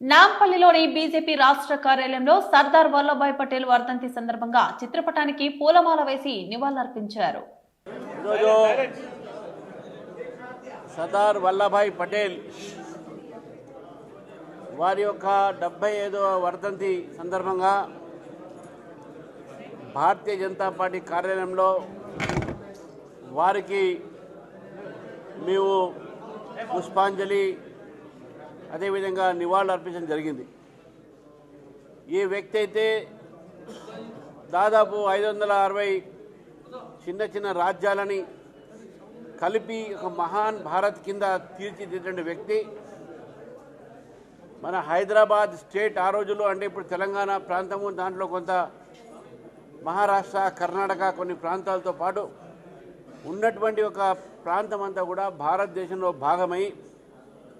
నాంపల్లిలోని BJP రాష్ట్ర కార్యాలయంలో సర్దార్ వల్లభాయ్ పటేల్ వర్ధంతి సందర్భంగా చిత్రపటానికి పూలమాల వేసి నివాళులర్పించారు. సర్దార్ వల్లభాయ్ పటేల్ వారి యొక్క డెబ్బై ఐదవ వర్ధంతి సందర్భంగా భారతీయ జనతా పార్టీ కార్యాలయంలో వారికి మేము పుష్పాంజలి అదేవిధంగా నివాళులు అర్పించడం జరిగింది. ఈ వ్యక్తి అయితే దాదాపు ఐదు వందల అరవై చిన్న చిన్న రాజ్యాలని కలిపి ఒక మహాన్ భారత్ కింద తీర్చిదిద్దిన వ్యక్తి మన హైదరాబాద్ స్టేట్ ఆ రోజుల్లో అంటే ఇప్పుడు తెలంగాణ ప్రాంతము దాంట్లో కొంత మహారాష్ట్ర కర్ణాటక కొన్ని ప్రాంతాలతో పాటు ఉన్నటువంటి ఒక ప్రాంతం అంతా కూడా భారతదేశంలో భాగమై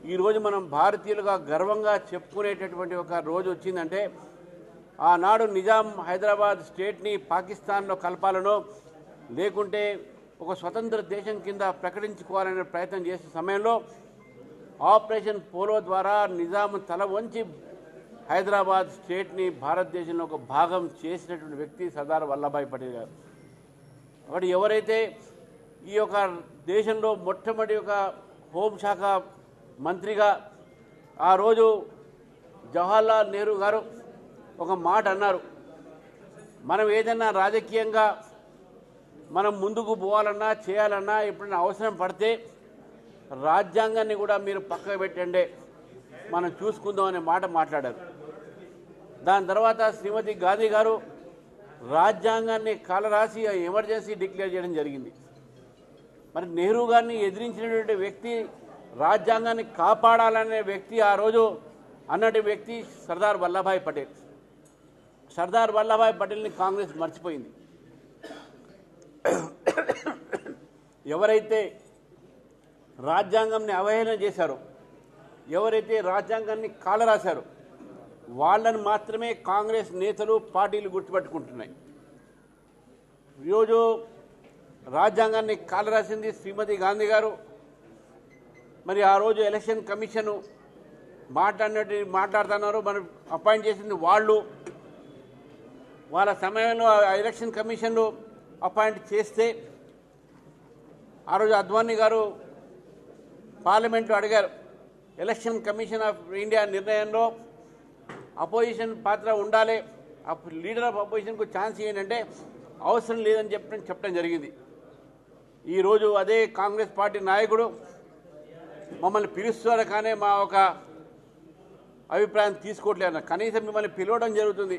ఈరోజు మనం భారతీయులుగా గర్వంగా చెప్పుకునేటటువంటి ఒక రోజు వచ్చిందంటే ఆనాడు నిజాం హైదరాబాద్ స్టేట్ని పాకిస్తాన్లో కలపాలనో లేకుంటే ఒక స్వతంత్ర దేశం కింద ప్రకటించుకోవాలనే ప్రయత్నం చేసే సమయంలో ఆపరేషన్ పోలో ద్వారా నిజాం తల వంచి హైదరాబాద్ స్టేట్ని భారతదేశంలో ఒక భాగం చేసినటువంటి వ్యక్తి సర్దార్ వల్లభాయ్ పటేల్ గారు. ఒకటి ఎవరైతే ఈ యొక్క దేశంలో మొట్టమొదటి ఒక హోంశాఖ మంత్రిగా ఆ రోజు జవహర్లాల్ నెహ్రూ గారు ఒక మాట అన్నారు. మనం ఏదైనా రాజకీయంగా మనం ముందుకు పోవాలన్నా చేయాలన్నా ఎప్పుడైనా అవసరం పడితే రాజ్యాంగాన్ని కూడా మీరు పక్కకు పెట్టండి. మనం చూసుకుందాం అనే మాట మాట్లాడారు. దాని తర్వాత శ్రీమతి గాంధీ గారు రాజ్యాంగాన్ని కాలరాసి ఎమర్జెన్సీ డిక్లేర్ చేయడం జరిగింది. మరి నెహ్రూ గారిని ఎదిరించినటువంటి వ్యక్తి రాజ్యాంగాన్ని కాపాడాలనే వ్యక్తి ఆ రోజు అన్నటి వ్యక్తి సర్దార్ వల్లభాయ్ పటేల్. సర్దార్ వల్లభాయ్ పటేల్ని కాంగ్రెస్ మర్చిపోయింది. ఎవరైతే రాజ్యాంగంని అవహేళన చేశారో ఎవరైతే రాజ్యాంగాన్ని కాలరాశారో వాళ్ళని మాత్రమే కాంగ్రెస్ నేతలు పార్టీలు గుర్తుపెట్టుకుంటున్నాయి. ఈరోజు రాజ్యాంగాన్ని కాలరాసింది శ్రీమతి గాంధీ గారు మరి ఆ రోజు ఎలక్షన్ కమిషన్ మాట్లాడినట్టు మాట్లాడుతున్నారు. మనం అపాయింట్ చేసింది వాళ్ళు. వాళ్ళ సమయంలో ఆ ఎలక్షన్ కమిషన్లు అపాయింట్ చేస్తే ఆ రోజు అద్వానీ గారు పార్లమెంట్లో అడిగారు ఎలక్షన్ కమిషన్ ఆఫ్ ఇండియా నిర్ణయంలో అపోజిషన్ పాత్ర ఉండాలి. అప్పుడు లీడర్ ఆఫ్ అపోజిషన్కు ఛాన్స్ ఏంటంటే అవసరం లేదని చెప్పడం చెప్పడం జరిగింది. ఈరోజు అదే కాంగ్రెస్ పార్టీ నాయకుడు మమ్మల్ని పిలుస్తారు కానీ మా ఒక అభిప్రాయం తీసుకోవట్లేదు కనీసం మిమ్మల్ని పిలవడం జరుగుతుంది.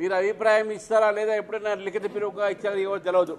మీరు అభిప్రాయం ఇస్తారా లేదా ఎప్పుడైనా లిఖిత పిలువగా ఇచ్చారా ఏవో తెలియదు